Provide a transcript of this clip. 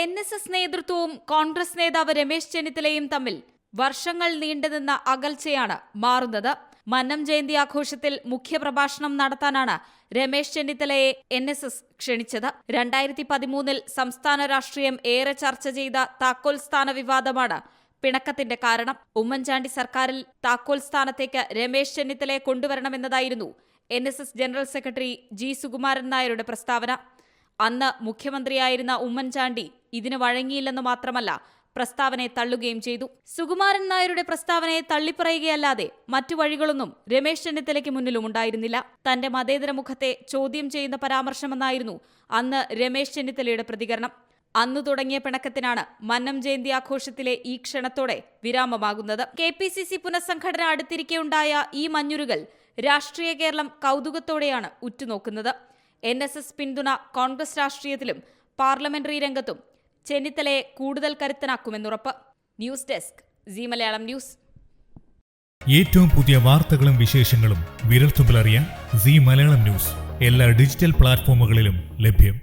N S S നേതൃത്വവും കോൺഗ്രസ് നേതാവ് രമേശ് ചെന്നിത്തലയും തമ്മിൽ വർഷങ്ങൾ നീണ്ടുനിന്ന അകൽച്ചയാണ് മാറുന്നത്. മന്നം ജയന്തി ആഘോഷത്തിൽ മുഖ്യപ്രഭാഷണം നടത്താനാണ് രമേശ് ചെന്നിത്തലയെ എൻ എസ് എസ് ക്ഷണിച്ചത്. രണ്ടായിരത്തി പതിമൂന്നിൽ സംസ്ഥാന രാഷ്ട്രീയം ഏറെ ചർച്ച ചെയ്ത താക്കോൽ സ്ഥാന വിവാദമാണ് പിണക്കത്തിന്റെ കാരണം. ഉമ്മൻചാണ്ടി സർക്കാരിൽ താക്കോൽ സ്ഥാനത്തേക്ക് രമേശ് ചെന്നിത്തലയെ കൊണ്ടുവരണമെന്നതായിരുന്നു N S S general secretary G Sukumaran നായരുടെ പ്രസ്താവന. അന്ന് മുഖ്യമന്ത്രിയായിരുന്ന ഉമ്മൻചാണ്ടി ഇതിന് വഴങ്ങിയില്ലെന്ന് മാത്രമല്ല പ്രസ്താവനയെ തള്ളുകയും ചെയ്തു. സുകുമാരൻ നായരുടെ പ്രസ്താവനയെ തള്ളിപ്പറയുകയല്ലാതെ മറ്റു വഴികളൊന്നും രമേശ് ചെന്നിത്തലയ്ക്ക് മുന്നിലും ഉണ്ടായിരുന്നില്ല. തന്റെ മതേതര മുഖത്തെ ചോദ്യം ചെയ്യുന്ന പരാമർശമെന്നായിരുന്നു അന്ന് രമേശ് ചെന്നിത്തലയുടെ പ്രതികരണം. അന്നു തുടങ്ങിയ പിണക്കത്തിനാണ് മന്നം ജയന്തി ആഘോഷത്തിലെ ഈ ക്ഷണത്തോടെ വിരാമമാകുന്നത്. കെ പി സി സി പുനഃസംഘടന അടുത്തിരിക്കെയുണ്ടായ ഈ മഞ്ഞുരുകൾ രാഷ്ട്രീയ കേരളം കൗതുകത്തോടെയാണ് ഉറ്റുനോക്കുന്നത്. എൻ എസ് എസ് പിന്തുണ കോൺഗ്രസ് രാഷ്ട്രീയത്തിലും പാർലമെന്ററി രംഗത്തും ചെന്നിത്തലയെ കൂടുതൽ കരുത്തനാക്കുമെന്നുറപ്പ്. News desk C Malayalam news. ഏറ്റവും പുതിയ വാർത്തകളും വിശേഷങ്ങളും വിരൽത്തുമ്പിലറിയാൻ സി മലയാളം ന്യൂസ്. എല്ലാ ഡിജിറ്റൽ പ്ലാറ്റ്ഫോമുകളിലും ലഭ്യം.